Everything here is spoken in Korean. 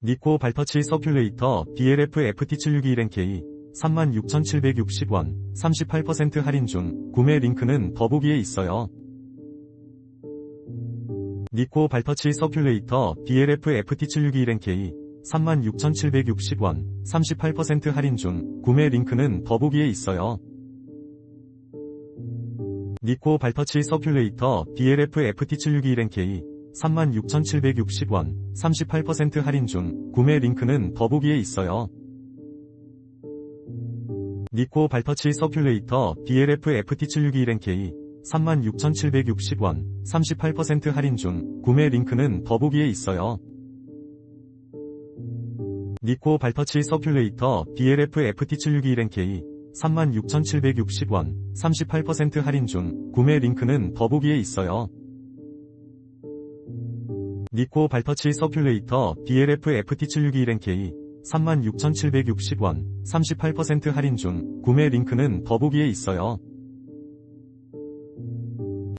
니코 발터치 서큘레이터 DLF FT761NK 36,760원 38% 할인 중 구매 링크는 더보기에 있어요. 니코 발터치 서큘레이터 DLF FT761NK 36,760원 38% 할인 중 구매 링크는 더보기에 있어요. 니코 발터치 서큘레이터 DLF FT761NK 36,760원 38% 할인 중 구매 링크는 더보기에 있어요. 니코 발터치 서큘레이터 DLF FT761NK 36,760원 38% 할인 중 구매 링크는 더보기에 있어요. 니코 발터치 서큘레이터 DLF FT761NK 36,760원 38% 할인 중 구매 링크는 더보기에 있어요. 니코 발터치 서큘레이터 DLF FT761NK 36,760원 38% 할인 중 구매 링크는 더보기에 있어요.